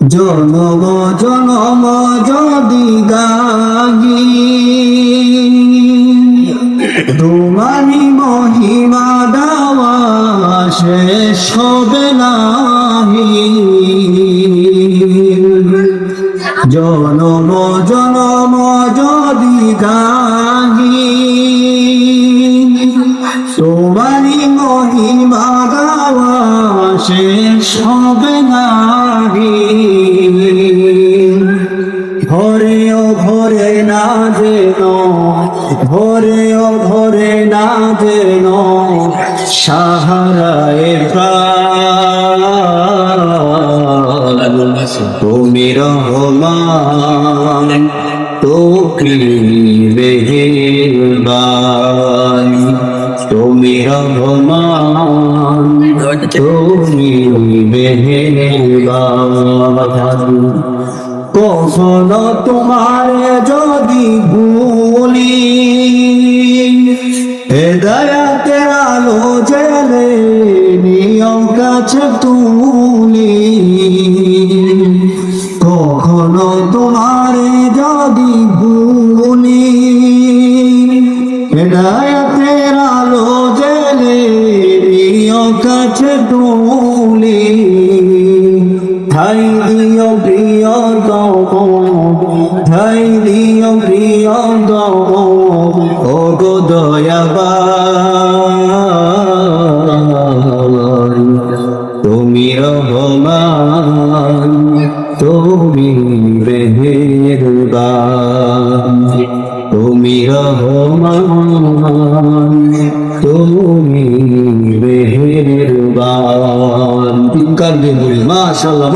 জনম জনম যদি গাহি তোমারি মহিমা দাওয়া শেষ হবে নাহি। জনম জনম যদি গাহি তোমারি মহিমা গাওয়া শেষ হবে নাহি। না যেন ভরে ও ভরে না যেন সাহারায় তুমি রহমান তো বেহেবান তুমি রহমান, তুমি বেহেবান কখনো তোমার যদি ভুলি হেদায়াতে আলো জেলে নিয়ম কাছে তুলি কখনো তোমার যদি ভুলি হেদায়াতের আলো জেলে নিয়ম কাছে তুলি, ঠাই গো ঠাই দিও প্রিয় গো ও গো দয়াবান তুমি রহমান তুমি বেহেরবান তুমি রহমান তুমি বেহেরবান তিন কার দিন মাশাআল্লাহ